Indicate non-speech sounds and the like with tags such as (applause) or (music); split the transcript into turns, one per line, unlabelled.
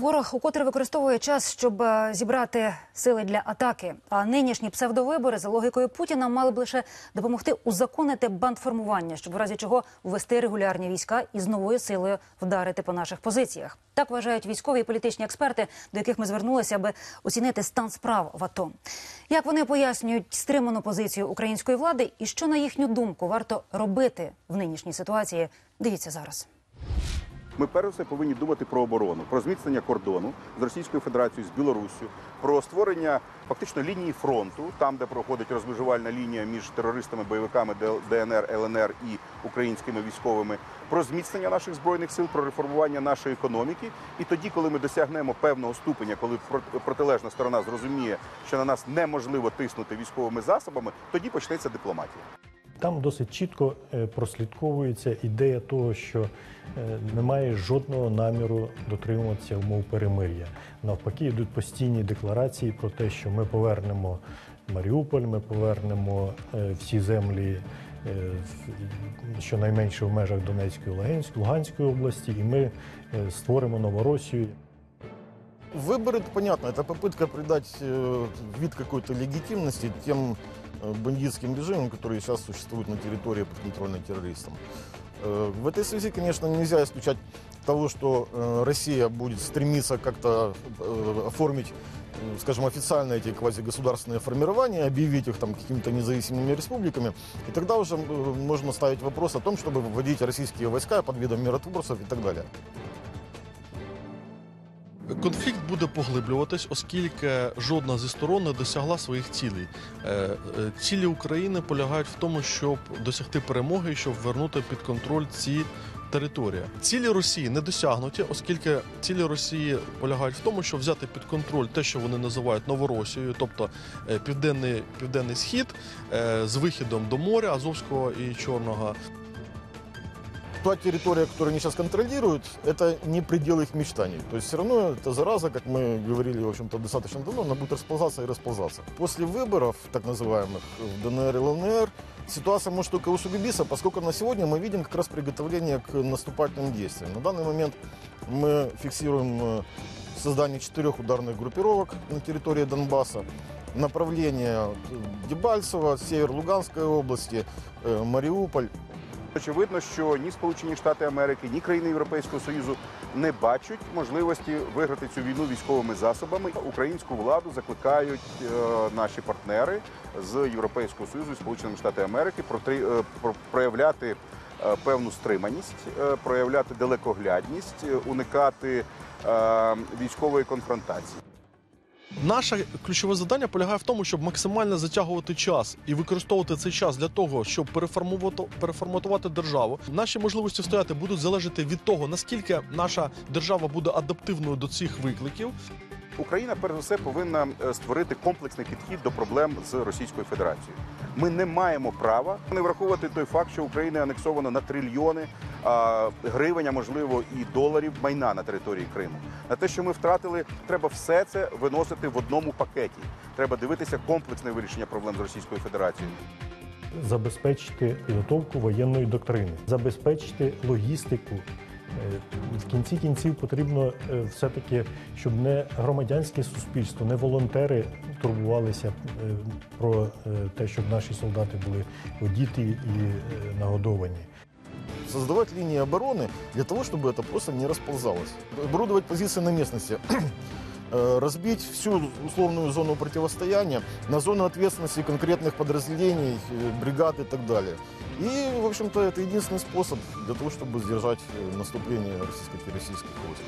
Ворог укотре використовує час, щоб е, зібрати сили для атаки. А нинішні псевдовибори за логікою Путіна мали б лише допомогти узаконити бандформування, щоб в разі чого ввести регулярні війська і з новою силою вдарити по наших позиціях. Так вважають військові і політичні експерти, до яких ми звернулися, аби оцінити стан справ в АТО. Як вони пояснюють стриману позицію української влади, і що на їхню думку варто робити в нинішній ситуації? Дивіться зараз.
Ми перш все повинні думати про оборону, про зміцнення кордону з Російською Федерацією, з Білоруссю, про створення фактично лінії фронту, там де проходить розмежувальна лінія між терористами, бойовиками ДНР, ЛНР і українськими військовими, про зміцнення наших збройних сил, про реформування нашої економіки. І тоді, коли ми досягнемо певного ступеня, коли протилежна сторона зрозуміє, що на нас неможливо тиснути військовими засобами, тоді почнеться дипломатія.
Там досить чітко е, прослідковується ідея того, що е, немає жодного наміру дотримуватися умов перемир'я. Навпаки, йдуть постійні декларації про те, що ми повернемо Маріуполь, ми повернемо е, всі землі. Щонайменше в межах Донецької Луганської області, і ми створимо Новоросію.
Выборы, это понятно, это попытка придать вид какой-то легитимности тем Э, бандитским режимом, которые сейчас существуют на территории подконтрольной террористам. Э, в этой связи, конечно, нельзя исключать того, что э, Россия будет стремиться как-то оформить скажем, официально эти квазигосударственные формирования, объявить их там какими-то независимыми республиками. И тогда уже можно ставить вопрос о том, чтобы вводить российские войска под видом миротворцев и так далее.
Конфлікт буде поглиблюватись, оскільки жодна зі сторон не досягла своїх цілей. Е, е, цілі України полягають в тому, щоб досягти перемоги щоб вернути під контроль ці території. Цілі Росії не досягнуті, оскільки цілі Росії полягають в тому, щоб взяти під контроль те, що вони називають Новоросією, тобто е, південний південний схід з вихідом до моря Азовського і Чорного
та территория, которую они сейчас контролируют, это не предел их мечтаний. То есть все равно эта зараза, как мы говорили, в общем-то, достаточно давно, она будет расползаться и расползаться. После выборов, так называемых, в ДНР и ЛНР, ситуация может только усугубиться, поскольку на сегодня мы видим как раз приготовление к наступательным действиям. На данный момент мы фиксируем э, создание четырех ударных группировок на территории Донбасса. Направление Дебальцево, север Луганской области, э, Мариуполь.
Очевидно, що ні Сполучені Штати Америки, ні країни Європейського Союзу не бачать можливості виграти цю війну військовими засобами. Українську владу закликають е, наші партнери з Європейського Союзу і Сполученими Штатами Америки е, проявляти е, певну стриманість, проявляти далекоглядність, уникати військової конфронтації.
Наше ключове завдання полягає в тому, щоб максимально затягувати час і використовувати цей час для того, щоб переформувати, переформатувати державу. Наші можливості стояти будуть залежати від того, наскільки наша держава буде адаптивною до цих викликів.
Україна перш за все повинна е, створити комплексний підхід до проблем з Російською Федерацією. Ми не маємо права не враховувати той факт, що Україна анексована на трильйони гривень, а можливо і доларів майна на території Криму. На те, що ми втратили, треба все це виносити в одному пакеті. Треба дивитися комплексне вирішення проблем з Російською Федерацією.
Забезпечити підготовку воєнної доктрини, забезпечити логістику. Е, в кінці кінців потрібно е, все-таки, щоб не громадянське суспільство, не волонтери турбувалися е, про те, щоб наші солдати були одіті і нагодовані
Создавать линии обороны для того, чтобы это просто не расползалось. Оборудовать позиции на местности. (clears throat) разбить всю условную зону противостояния на зону ответственности конкретных подразделений, бригад и так далее. И, в общем-то, это единственный способ для того, чтобы сдержать наступление российско-террористических войск.